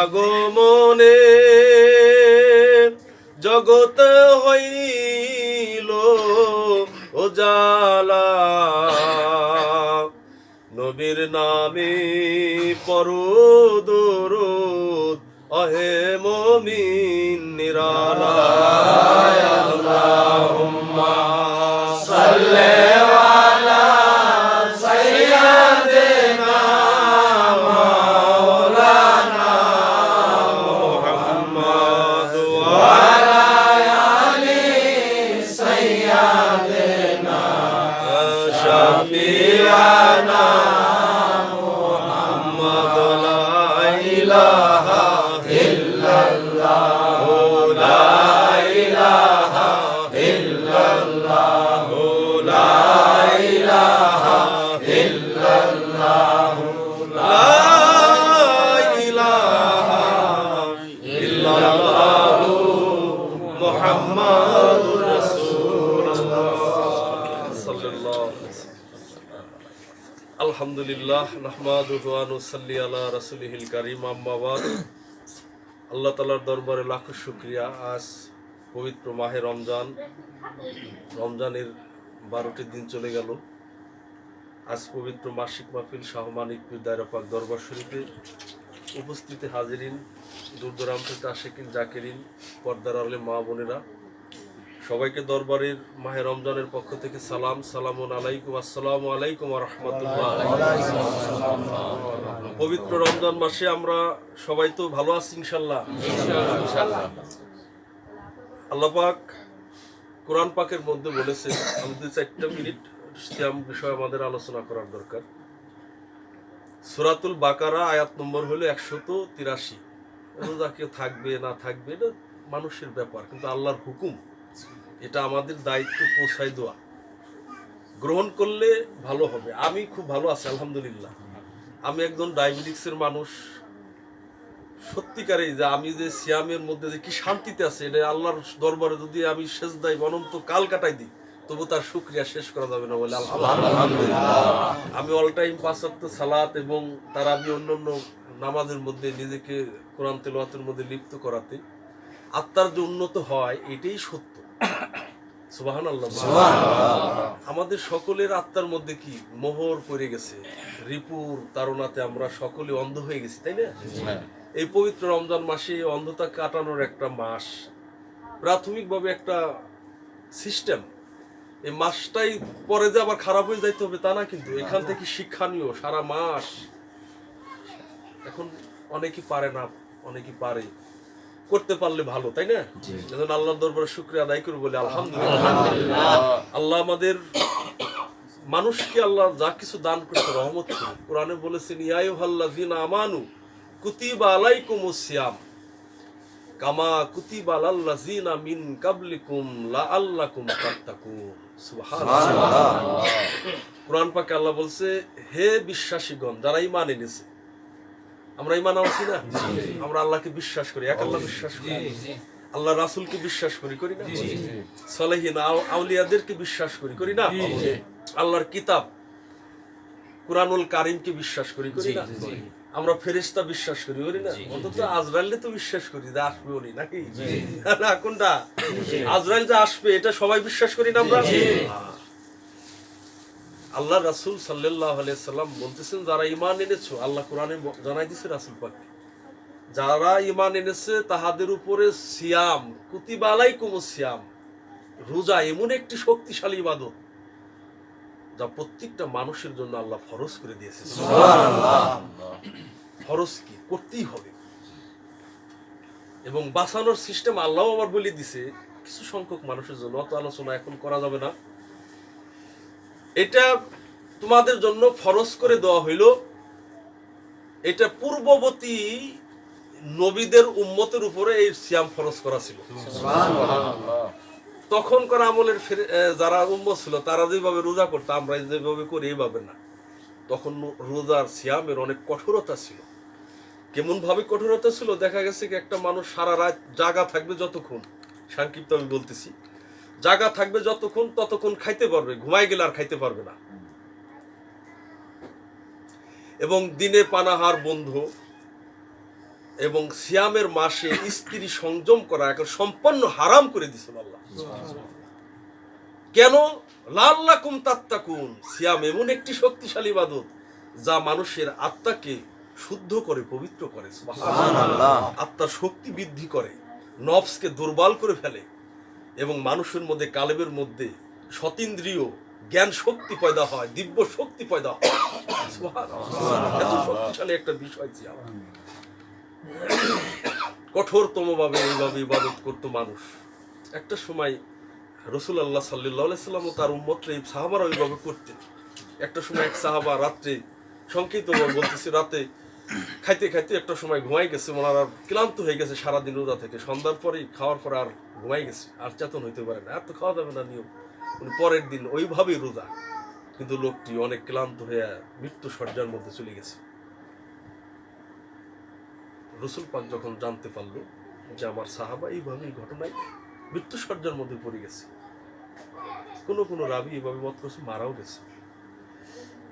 আগমনে জগত হইল ওজালা নবীর নামে পরদরুদ অহে মমিন নিরালা। আল্লাহুম্মা সাল্লি আল্লাহ তাআলার দরবারে লাখো শুকরিয়া। আজ পবিত্র মাহে রমজান। রমজানের বারোটি দিন চলে গেল। আজ পবিত্র মাসিক মাহফিল শাহ মানিক পীর দায়রাপাক দরবার শরীফে উপস্থিতি হাজিরিন দূর দূরান্ত আশেকিন জাকিরিন, পর্দার আলে মা বোনেরা। সবাইকে দরবারের মাহে রমজানের পক্ষ থেকে সালাম সালামুন আলাইকুম আসসালামু আলাইকুম রহমতুল্লাহ। পবিত্র রমজান মাসে আমরা সবাই তো ভালো আছি ইনশাল্লাহ আল্লাহ পাক কোরআন পাকের মধ্যে বলেছে আমাদের চারটা মিনিট সিয়াম বিষয় আমাদের আলোচনা করার দরকার। সুরাতুল বাকারা আয়াত নম্বর হলো একশত তিরাশি। রোজা কেউ থাকবে না থাকবে এটা মানুষের ব্যাপার কিন্তু আল্লাহর হুকুম। এটা আমাদের দায়িত্ব পৌঁছাই দেওয়া। গ্রহণ করলে ভালো হবে। আমি খুব ভালো আছি আলহামদুলিল্লাহ। আমি একজন ডায়াবেটিক্সের মানুষ। সত্যিকারই যে আমি যে সিয়ামের মধ্যে যে কি শান্তিতে আছে এটা আল্লাহর দরবারে যদি আমি শেষ দায় অনন্ত কাল কাটাই দিই তবু তার শুক্রিয়া শেষ করা যাবে না বলে আলহামদুলিল্লাহ। আমি অল টাইম পাঁচাত্ত সালাত এবং তার আমি অন্যান্য নামাজের মধ্যে নিজেকে কোরআন তেলোয়াতের মধ্যে লিপ্ত করাতে আত্মার যে উন্নত হয় এটাই সত্য। আমাদের সকলের আত্মার মধ্যে কি মোহর পড়ে গেছে? রিপুর তারণাতে আমরা সকলে অন্ধ হয়ে গেছি তাই না? এই পবিত্র রমজান মাসে অন্ধতা কাটানোর একটা মাস। প্রাথমিকভাবে একটা সিস্টেম এই মাসটাই পরে যে আবার খারাপ হয়ে যাইতে হবে তা না কিন্তু এখান থেকে শিক্ষণীয় সারা মাস। এখন অনেকেই পারে না অনেকেই পারে। করতে পারলে ভালো তাই না? এজন্য আল্লাহর দরবারে শুক্রিয়া আদায় করব বলে আলহামদুলিল্লাহ। আল্লাহ আমাদের মানুষকে আল্লাহ যা কিছু দান করতে রহমত করে কোরআনে বলেছেন ইয়ায়ুহাল্লাযিনা আমানু কুতিবা আলাইকুমুস সিয়াম কামা কুতিবা আলাল্লাযিনা মিন কাবলিকুম লাআল্লাকুম তাত্তাকুন। সুবহানাল্লাহ। কোরআন পাকে আল্লাহ বলছে হে বিশ্বাসীগণ যারা ঈমান এনেছে আমরা ইমান আনছি না? আমরা আল্লাহকে বিশ্বাস করি এক আল্লাহ বিশ্বাস করি। আল্লাহ রাসুলকে বিশ্বাস করি করি না? সালেহীন আউ- আউলিয়াদেরকে বিশ্বাস করি করি না? আল্লাহর কিতাব কুরআনুল কারিমকে বিশ্বাস করি করি না? আমরা ফেরেশতা বিশ্বাস করি করি না? অন্তত আজরাইলে তো বিশ্বাস করি যে আসবে উনি নাকি? না কোনটা? আজরাইল যে আসবে এটা সবাই বিশ্বাস করি না আমরা। আল্লাহ রাসূল সাল্লাল্লাহু আলাইহি সাল্লাম বলতেছেন যারা ইমান এনেছো আল্লাহ কোরআনে জানাই দিছে রাসূল পাক যারা ঈমান এনেছে তাহাদের উপরে সিয়াম কুতিবা আলাইকুমুস সিয়াম রোজা এমন একটি শক্তিশালী ইবাদত যা প্রত্যেকটা মানুষের জন্য আল্লাহ ফরজ করে দিয়েছে। ফরজ কি? করতেই হবে। এবং বাঁচানোর সিস্টেম আল্লাহ আবার বলে দিছে কিছু সংখ্যক মানুষের জন্য অত আলোচনা এখন করা যাবে না। এটা তোমাদের জন্য ফরজ করে দেওয়া হইল। এটা পূর্ববর্তী নবীদের উম্মতের উপরে এই সিয়াম ফরজ করা ছিল। তখনকার আমলের যারা উম্মত ছিল তারা যেভাবে রোজা করতো আমরা যেভাবে করি এইভাবে না। তখন রোজার সিয়ামের অনেক কঠোরতা ছিল। কেমন ভাবে কঠোরতা ছিল? দেখা গেছে কি একটা মানুষ সারা রাত জাগা থাকবে যতক্ষণ। সংক্ষিপ্ত আমি বলতেছি। জাগা থাকবে যতক্ষণ ততক্ষণ খাইতে পারবে ঘুমাই গেলে আর খাইতে পারবে না। এবং দিনে পানাহার বন্ধ এবং সিয়ামের মাসে স্ত্রী সংযম করা এখন সম্পন্ন হারাম করে দিয়েছেন আল্লাহ। কেন? লাল্লাকুম তাত্তাকুন। সিয়াম এমন একটি শক্তিশালী ইবাদত যা মানুষের আত্মাকে শুদ্ধ করে পবিত্র করে আত্মার শক্তি বৃদ্ধি করে নফসকে দুর্বল করে ফেলে। এবং মানুষের মধ্যে, কালেবের মধ্যে সতীন্দ্রিয় জ্ঞান শক্তি পয়দা হয়, দিব্য শক্তি পয়দা হয়। এত শক্তিশালী একটা বিষয় সিয়াম কঠোরতম ভাবে এইভাবে ইবাদত করতো মানুষ। একটা সময় রসুল আল্লাহ সাল্লাম ও তার উম্মতরা এই সাহাবারা ওইভাবে করতেন। একটা সময় এক সাহাবা রাত্রে সংক্ষিপ্ত বলতেছি, রাতে খাইতে খাইতে একটা সময় ঘুমাই গেছে ওনার আর ক্লান্ত হয়ে গেছে সারাদিন রোজা থেকে। সন্ধ্যার পরেই খাওয়ার পরে আর ঘুমাই গেছে, আর চেতন হইতে পারে না। আর তো খাওয়া যাবে না নিয়ম। পরের দিন ওইভাবেই রোজা। কিন্তু লোকটি অনেক ক্লান্ত হয়ে মৃত্যু সজ্জার মধ্যে চলে গেছে। রসুল পাক যখন জানতে পারল যে আমার সাহাবা এইভাবে এই ঘটনায় মৃত্যু সজ্জার মধ্যে পড়ে গেছে, কোনো কোনো রাবি এইভাবে মত করছে মারাও গেছে।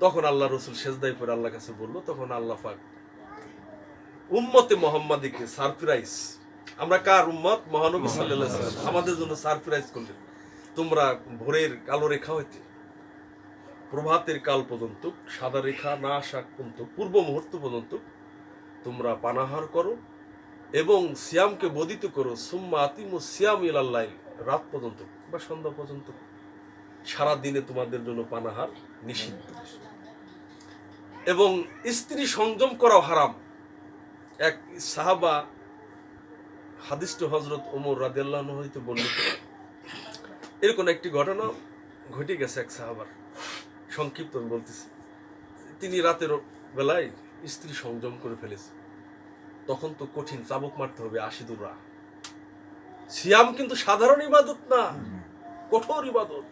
তখন আল্লাহ রসুল সেজদাই পরে আল্লাহ কাছে বলল, তখন আল্লাহ পাক উম্মতে মোহাম্মদীকে সারপ্রাইজ। আমরা কার উম্মত? মহানবী সাল্লাল্লাহু আলাইহি ওয়াসাল্লাম। আমাদের জন্য সারপ্রাইজ করলেন। তোমরা ভোরের কালো রেখা হইতে প্রভাতের কাল পর্যন্ত সাদা রেখা না আসা পর্যন্ত পূর্ব মুহূর্ত পর্যন্ত তোমরা পানাহার করো এবং সিয়ামকে বদিত করো। সুম্মা আতিমু সিয়াম ইলাল্লাইল রাত পর্যন্ত বা সন্ধ্যা পর্যন্ত। সারা দিনে তোমাদের জন্য পানাহার নিষিদ্ধ। এবং স্ত্রী সংযম করাও হারাম। এক সাহাবা হাদিষ্ট হজরত ওমর রাদিয়াল্লাহ হইতে বর্ণিত। এরকম একটি ঘটনা ঘটে গেছে এক সাহাবার। সংক্ষিপ্ত বলতেছি। তিনি রাতের বেলায় স্ত্রী সংযম করে ফেলেছে। তখন তো কঠিন, চাবুক মারতে হবে আশিদুররা। সিয়াম কিন্তু সাধারণ ইবাদত না, কঠোর ইবাদত।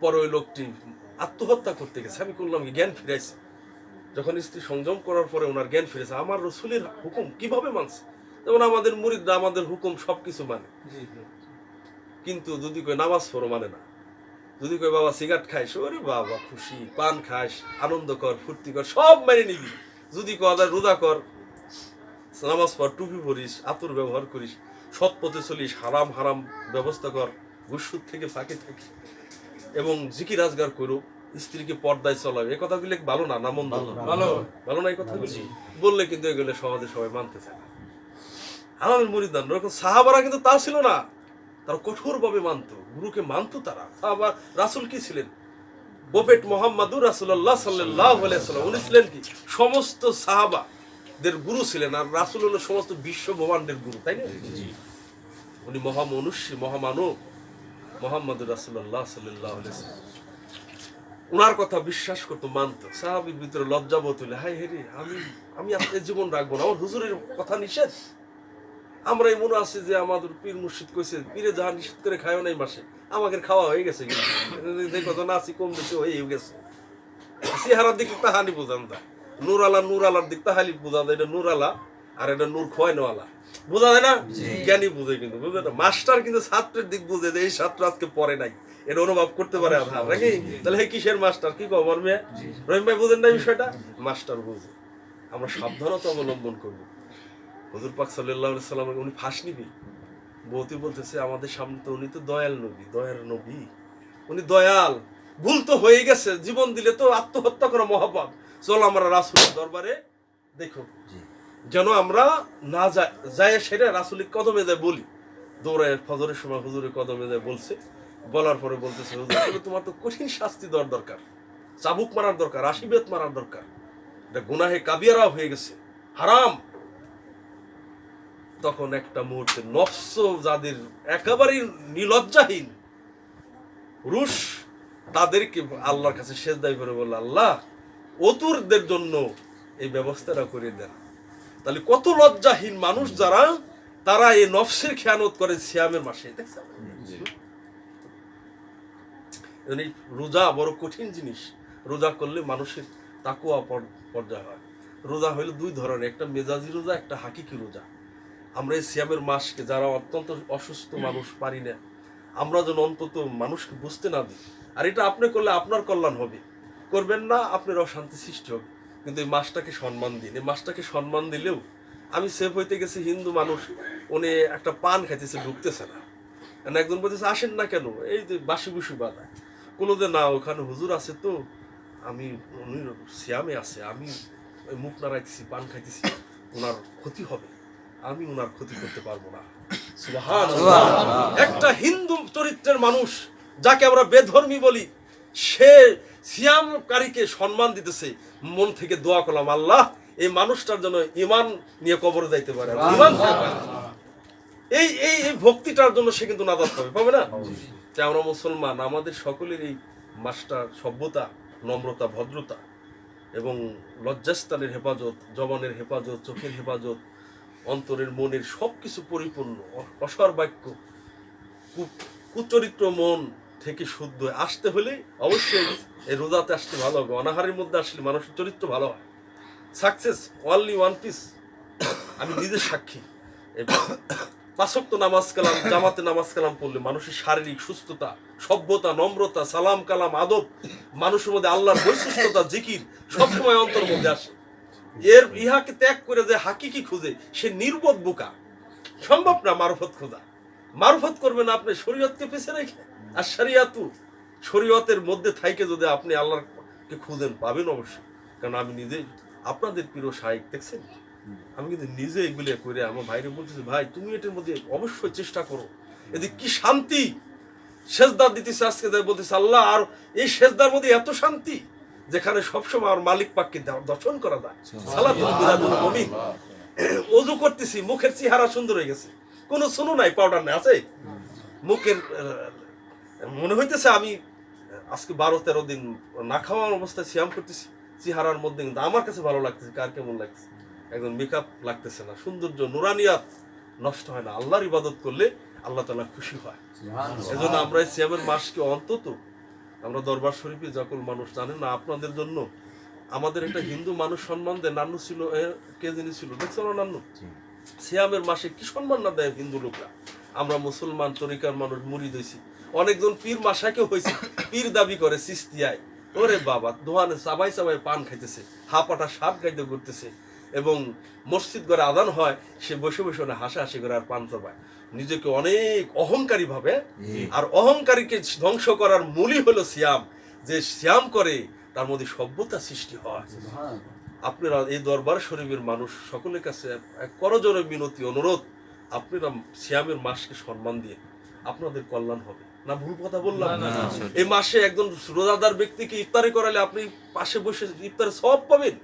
পরে ওই লোকটি আত্মহত্যা করতে গেছে। আমি করলাম, জ্ঞান ফিরাইছে। যখন স্ত্রী সংযম করার পরে ওনার জ্ঞান ফিরেছে আমার রসুলের হুকুম কীভাবে মানছে? যেমন আমাদের মুরিদরা আমাদের হুকুম সবকিছু মানে। কিন্তু যদি কই নামাজ পড়ো মানে না। যদি কই বাবা সিগারেট খাইস ওরে বাবা খুশি পান খাস আনন্দ কর ফুর্তি কর সব মেনে নিবি। যদি কদার রোজা কর নামাজ পড় টুপি পরিস আতর ব্যবহার করিস সৎ পথে চলিস হারাম হারাম ব্যবস্থা কর গুসুর থেকে ফাঁকে থাকি। এবং জিকির রাজগার করো স্ত্রীকে পর্দায় চলাবে। এ কথাগুলো ভালো না না মন্দ ভালো ভালো। না এই কথাগুলি বললে কিন্তু এগুলো সমাজে সবাই মানতে চায় না। আমাদের মরিদান ওরকম সাহাবারা কিন্তু তা ছিল না। তারা কঠোরভাবে মানতো গুরুকে মানতো তারা। সাহাবা রাসুল কি ছিলেন? বোপেট মোহাম্মদুর রাসুল্লাহ সাল্লাহ সাল্লাম উনি ছিলেন কি? সমস্ত সাহাবাদের গুরু ছিলেন আর রাসুল হলো সমস্ত বিশ্ব ব্রহ্মাণ্ডের গুরু তাই না? উনি মহামনুষ্যী মহামানব মোহাম্মদুর রাসুল্লাহ সাল্লাহ উনার কথা বিশ্বাস করতো, মানতো। সাহাবির ভিতরে লজ্জাবোধ হলে হাই হেরে আমি আমি আপনার জীবন রাখব না, আমার হুজুরের কথা নিষেধ? আমরা এই মনে আছে যে আমাদের পীর মুর্শিদ কইছে, পীরে যাহা নিষেধ করে খায়ও নাই মাসে, আমাকে খাওয়া হয়ে গেছে কিন্তু। দেখো তো নাচি কম বেশি হয়ে গেছে। চেহারার দিক তাহানি বোঝান যায়। নূর আলা, নূর আলার দিক তাহালি বোঝা যায়, এটা আলা আর এটা নূর খোয়াইনওয়ালা। বোঝা যায় না? জ্ঞানী বুঝে কিন্তু বুঝে না মাস্টার কিন্তু ছাত্রের দিক বুঝে যে এই ছাত্র আজকে পড়ে নাই। এটা অনুভব করতে পারে আধার নাকি? তাহলে হে কিসের মাস্টার? কি খবর মেয়ে? রহিম ভাই বুঝেন না বিষয়টা? মাস্টার বুঝে। আমরা সাবধানতা অবলম্বন করব। হজুর পাক সাল্লাহ সাল্লাম উনি ফাঁস নিবি বৌতি বলতেছে আমাদের সামনে তো উনি তো দয়াল নবী দয়ার নবী। উনি দয়াল। ভুল তো হয়ে গেছে। জীবন দিলে তো আত্মহত্যা করা মহাপাপ। চল আমরা রাসুলের দরবারে দেখো। যেন আমরা না যায় সেটা রাসুলের কদমে যায় বলি। দৌড়ায় ফজরের সময় হুজুরের কদমে যায় বলছে। বলার পরে বলতেছে, হুজুর তোমার তো কঠিন শাস্তি দেওয়ার দরকার। চাবুক মারার দরকার আশিবেত মারার দরকার। এটা গুনাহে কাবিয়ারাও হয়ে গেছে। হারাম। তখন একটা মুহূর্তে নফস যাদের একেবারেই নিলজ্জাহীন, রুশ, তাদেরকে আল্লাহর কাছে শেষ দায়ী করে বলল, আল্লাহ, অতুরদের জন্য এই ব্যবস্থাটা করে দেন। তাহলে কত লজ্জাহীন মানুষ যারা তারা এই নফসের খেয়ানত করে সিয়ামের মাসে দেখছেন রোজা বড় কঠিন জিনিস। রোজা করলে মানুষের তাকুয়া পর- পর্যায় হয়। রোজা হইল দুই ধরনের একটা মেজাজি রোজা একটা হাকিকি রোজা। আমরা এই সিয়ামের মাসকে যারা অত্যন্ত অসুস্থ মানুষ পারি না আমরা যেন অন্তত মানুষকে বুঝতে না দিই। আর এটা আপনি করলে আপনার কল্যাণ হবে। করবেন না আপনার অশান্তি সৃষ্টি হবে। কিন্তু এই মাসটাকে সম্মান দিন। এই মাসটাকে সম্মান দিলেও আমি সেফ হইতে গেছি হিন্দু মানুষ উনি একটা পান খাইতেছে ঢুকতেছে না। একজন বলতেছে আসেন না কেন? এই যে বাসি বুসি বাধা। কোনো যে না ওখানে হুজুর আছে তো আমি উনি সিয়ামে আছে আমি ওই মুখ নাড়াইতেছি পান খাইতেছি ওনার ক্ষতি হবে। আমি ওনার ক্ষতি করতে পারব না। একটা হিন্দু চরিত্রের মানুষ যাকে আমরা বেধর্মী বলি সে সিয়ামকারীকে সম্মান দিতেছে মন থেকে দোয়া করলাম আল্লাহ এই মানুষটার জন্য ইমান নিয়ে কবরে যাইতে পারে। ইমান এই এই এই ভক্তিটার জন্য সে কিন্তু নাজাত পাবে পাবে না? যে আমরা মুসলমান আমাদের সকলের এই মাস্টার সভ্যতা নম্রতা ভদ্রতা এবং লজ্জাস্থানের হেফাজত জবানের হেফাজত চোখের হেফাজত অন্তরের মনের সব কিছু পরিপূর্ণ অসার বাক্য কু- কুচরিত্র মন থেকে শুদ্ধ আসতে হলে অবশ্যই এই রোজাতে আসতে ভালো হবে। অনাহারের মধ্যে আসলে মানুষের চরিত্র ভালো হয়। সাকসেস অনলি ওয়ান পিস আমি নিজের সাক্ষী। এই পাঁচক্ত নামাজ কালাম, জামাতে নামাজ কালাম পড়লে মানুষের শারীরিক সুস্থতা, সভ্যতা, নম্রতা, সালাম, কালাম, আদব, মানুষের মধ্যে আল্লাহর বৈশিষ্ট্যতা, জিকির সবসময় অন্তর মধ্যে আসে। এর ইহাকে ত্যাগ করে যে হাকিকি খুঁজে, সে নির্বোধ বোকা। সম্ভব না মারফত খোঁজা। মারফত করবেন আপনি শরীয়তকে পেছে রেখে। আর শরিয়াতু শরীয়তের মধ্যে থাইকে যদি আপনি আল্লাহকে খুঁজেন পাবেন অবশ্যই কারণ আমি নিজে আপনাদের প্রিয় সাহিক দেখছেন? আমি কিন্তু নিজে এগুলো করে আমার ভাইরে বলতেছি ভাই তুমি এটার মধ্যে অবশ্যই চেষ্টা করো। এদিক কি শান্তি? সেজদার দিতেছে আজকে যাই বলতেছে আল্লাহ আর এই সেজদার মধ্যে এত শান্তি যেখানে সবসময় আমার মালিক পাককে দর্শন করা যায়। অজু করতেছি মুখের চেহারা সুন্দর হয়ে গেছে। কোনো শুনো নাই পাউডার নাই আছে? মুখের মনে হইতেছে আমি আজকে বারো তেরো দিন না খাওয়ার অবস্থায় সিয়াম করতেছি চেহারার মধ্যে কিন্তু আমার কাছে ভালো লাগতেছে কার কেমন লাগতেছে? একদম মেকআপ লাগতেছে না সৌন্দর্য নুরানিয়াত নষ্ট হয় না আল্লাহর ইবাদত করলে আল্লাহ তালা খুশি হয়। এজন্য আমরা এই সিয়ামের মাসকে অন্তত আমরা দরবার শরীফে যখন মানুষ জানেন না আপনাদের জন্য আমাদের একটা হিন্দু মানুষ সম্মান দেয় নান্নু ছিল কে যিনি ছিল? দেখছ না নান্নু সিয়ামের মাসে কি সম্মান না দেয় হিন্দু লোকরা? আমরা মুসলমান তরিকার মানুষ মুড়ি দিয়েছি অনেকজন পীর মাসাকে হয়েছে। পীর দাবি করে সিস্তিয়ায়। ওরে বাবা দোহানে সাবাই সাবাই পান খাইতেছে হাপাটা সাপ গাইতে করতেছে এবং মসজিদ ঘরে আদান হয় সে বসে বসে ওখানে হাসাহাসি করে আর পান চাবায় নিজেকে অনেক অহংকারী ভাবে আর অহংকারীকে ধ্বংস করার মূলই হলো সিয়াম। যে সিয়াম করে তার মধ্যে সভ্যতা সৃষ্টি হয়। আপনারা এই দরবার শরীফের মানুষ সকলের কাছে এক করজোরে মিনতি অনুরোধ আপনারা সিয়ামের মাসকে সম্মান দিয়ে আপনাদের কল্যাণ হবে। না ভুল কথা বললাম? এই মাসে একজন রোজাদার ব্যক্তিকে ইফতারি করালে আপনি পাশে বসে ইফতারে সব পাবেন।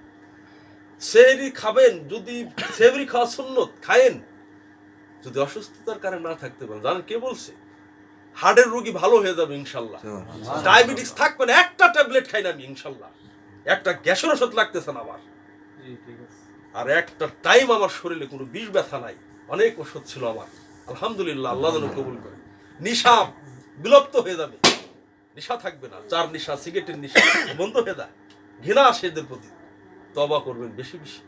সেহরি খাবেন যদি সেহরি খাওয়া সুন্নত খায়েন। যদি অসুস্থতার কারণে না থাকতে পারেন জানেন কে বলছে? হার্টের রোগী ভালো হয়ে যাবে ইনশাল্লাহ। ডায়াবেটিস থাকবে না একটা ট্যাবলেট খাই না আমি ইনশাল্লাহ। একটা গ্যাসের ওষুধ লাগতেছে না আমার। আর একটা টাইম আমার শরীরে কোনো বিষ ব্যথা নাই। অনেক ওষুধ ছিল আমার। আলহামদুলিল্লাহ আল্লাহ যেন কবুল করে। নিশা বিলুপ্ত হয়ে যাবে। নেশা থাকবে না, চার নেশা, সিগারেটের নেশা, বন্ধ হয়ে যায়। ঘৃণা আসে এদের প্রতি। তবা করবেন বেশি বেশি।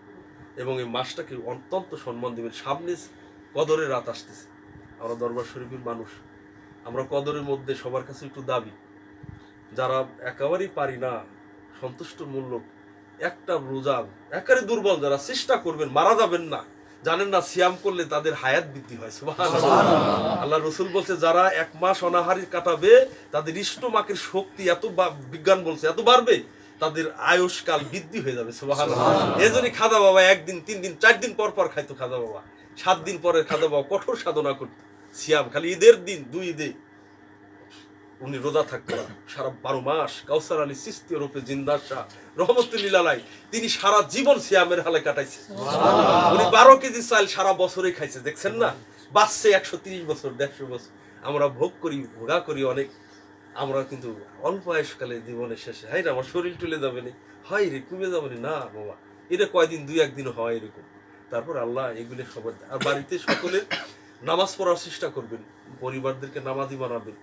এবং এই মাসটাকে অত্যন্ত সম্মান দেবেন। সামনে কদরের রাত আসতেছে। আমরা দরবার শরীফের মানুষ। আমরা কদরের মধ্যে সবার কাছে একটু দাবি। যারা একেবারেই পারি না, সন্তুষ্ট মূল্য একটা রোজা, একেবারে দুর্বল যারা, চেষ্টা করবেন, মারা যাবেন না। জানেন না সিয়াম করলে তাদের হায়াত বৃদ্ধি হয় আল্লাহ রসুল বলছে যারা এক মাস অনাহারি কাটাবে তাদের ইষ্টমাকের শক্তি এত বিজ্ঞান বলছে এত বাড়বে তাদের আয়ুষ্কাল বৃদ্ধি হয়ে যাবে এই জন্য খাদা বাবা একদিন তিন দিন চার দিন পর পর খাইতো খাদা বাবা। সাত দিন পরে খাদা বাবা কঠোর সাধনা করতো সিয়াম খালি ঈদের দিন দুই ঈদে। উনি রোজা থাকতেন সারা বারো মাস কাউসার আলী সিস্তি রূপে জিন্দার শাহ তিনি সারা জীবন সিয়ামের হালে কাটাইছে। উনি বারো কেজি চাল সারা বছরে খাইছে দেখছেন না? বাঁচছে একশো তিরিশ বছর দেড়শো বছর। আমরা ভোগ করি ভোগা করি অনেক। আমরা কিন্তু অল্প আয়ুষ্কালে জীবনের শেষে হাই আমার শরীর তুলে যাবে না। হয় রে কমে যাবে না। না বাবা এটা কয়দিন দুই একদিন হয় এরকম। তারপর আল্লাহ এগুলি সবার আর বাড়িতে সকলে নামাজ পড়ার চেষ্টা করবেন। পরিবারদেরকে নামাজি বানাবেন।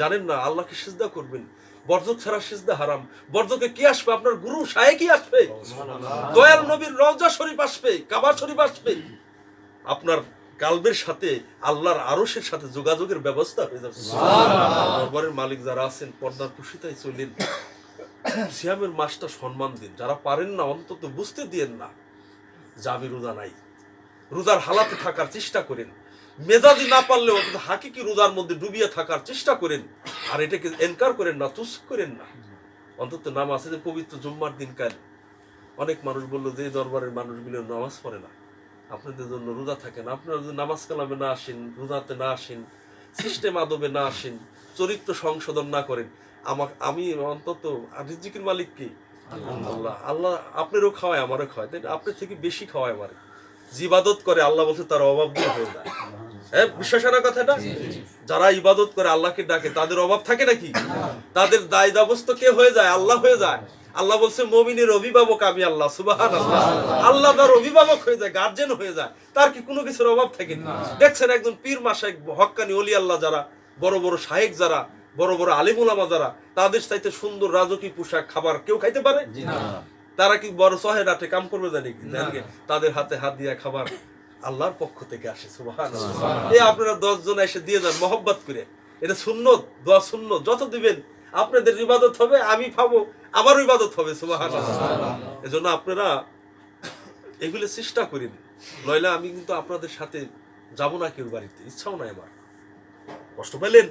জানেন না আল্লাহকে সিজদা করবেন। বর্জক ছাড়া সিজদা হারাম। বর্জকে কি আসবে? আপনার গুরু সাহে কি আসবে? দয়াল নবীর রওজা শরীফ আসবে কাবা শরীফ আসবে। আপনার কালবের সাথে আল্লাহর আরশের সাথে যোগাযোগের ব্যবস্থা হয়ে যাবে। দরবারের মালিক যারা আছেন পর্দার পুষিতাই চলেন। সিয়ামের মাসটা সম্মান দিন। যারা পারেন না অন্তত বুঝতে দিয়েন না। যে আমি রোজা নাই। রোজার হালাতে থাকার চেষ্টা করেন। মেজাজি না পারলেও অন্তত হাকিকি রোজার মধ্যে ডুবিয়ে থাকার চেষ্টা করেন। আর এটাকে এনকার করেন না, তুস করেন না। অন্তত নাম আছে যে পবিত্র জুম্মার দিন কাল, অনেক মানুষ বলল যে দরবারের মানুষগুলো নামাজ পড়ে না। আপনাদের জন্য রোজা থাকেন আপনারা যদি নামাজ কালামে না আসেন, রোজাতে না আসেন, সিস্টেম আদবে না আসেন, চরিত্র সংশোধন না করেন আমার আমি অন্তত রিজিকের মালিক কি? আল্লাহ। আল্লাহ, আপনারও খাওয়ায়, আমারও খাওয়ায়। তাই না? আপনার থেকে বেশি খাওয়ায় আমার। জিবাদত করে আল্লাহ বলছে তার অভাব দূর হয়ে যায়। হ্যাঁ বিশ্বাস না? কথাটা যারা ইবাদত করে আল্লাহকে ডাকে তাদের অভাব থাকে নাকি? তাদের দায় দাবস্ত কে হয়ে যায়? আল্লাহ হয়ে যায়। আল্লাহ বলছে মমিনের অভিভাবক আমি আল্লাহ সুবাহান আল্লাহ তার অভিভাবক হয়ে যায় গার্জেন হয়ে যায়। তার কি কোনো কিছুর অভাব থাকে? না। দেখছেন একজন পীর মাসায় হক্কানি অলি আল্লাহ যারা বড় বড় শাহেক যারা বড় বড় আলিমুলামা যারা তাদের চাইতে সুন্দর রাজকীয় পোশাক খাবার কেউ খাইতে পারে? তারা কি বড় শহে রাতে কাম করবে জানি কি? জানকে তাদের হাতে হাত দিয়া খাবার আল্লাহর পক্ষ থেকে আসে সুবাহান এই আপনারা দশ জন এসে দিয়ে যান মহব্বত করে। এটা শূন্য দোয়া শূন্য যত দিবেন। আপনাদের ইবাদত হবে আমি পাবো আমারও ইবাদত হবে সুবাহান এজন্য আপনারা এগুলো চেষ্টা করেন। নইলে আমি কিন্তু আপনাদের সাথে যাব না কেউ বাড়িতে ইচ্ছাও নাই আমার। কষ্ট পেলেন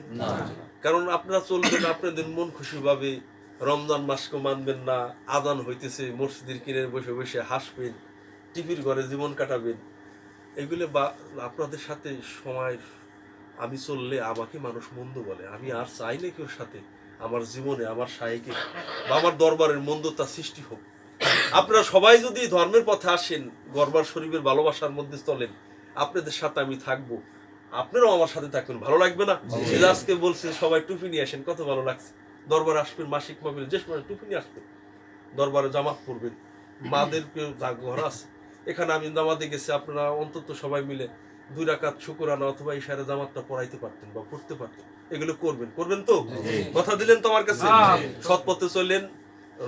কারণ আপনারা চলবেন আপনাদের মন খুশি ভাবে রমজান মাসকে মানবেন না আদান হইতেছে মসজিদের কিনে বসে বসে হাসবেন টিভির ঘরে জীবন কাটাবেন। এগুলো বা আপনাদের সাথে সময় আমি চললে আমাকে মানুষ মন্দ বলে। আমি আর চাই না কেউ সাথে আমার জীবনে আমার সাহেকে বা আমার দরবারের মন্দতা সৃষ্টি হোক। আপনারা সবাই যদি ধর্মের পথে আসেন গরবার শরীফের ভালোবাসার মধ্যে চলেন আপনাদের সাথে আমি থাকব। আপনারাও আমার সাথে থাকবেন। ভালো লাগবে না? আজকে বলছে সবাই টুপি নিয়ে আসেন কত ভালো লাগছে। দরবারে আসবেন মাসিক মাহফিল যে সময় টুপি নিয়ে আসবেন দরবারে জামাত পরবেন মাদের কেউ যা ঘর আছে। এখানে আমি জামাতে গেছি আপনারা অন্তত সবাই মিলে দুই রাকাত শুকুরানা অথবা ইশারে জামাতটা পড়াইতে পারতেন বা পড়তে পারতেন। এগুলো করবেন করবেন তো? কথা দিলেন তো আমার কাছে? সৎ পথে চললেন।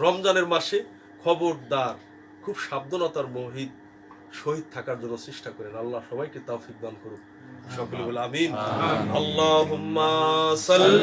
রমজানের মাসে খবরদার খুব সাবধানতার মহিত শহীদ থাকার জন্য চেষ্টা করেন। আল্লাহ সবাইকে তাওফিক দান করুন সকলে বলে আমিন। আল্লাহুম্মা সাল্লি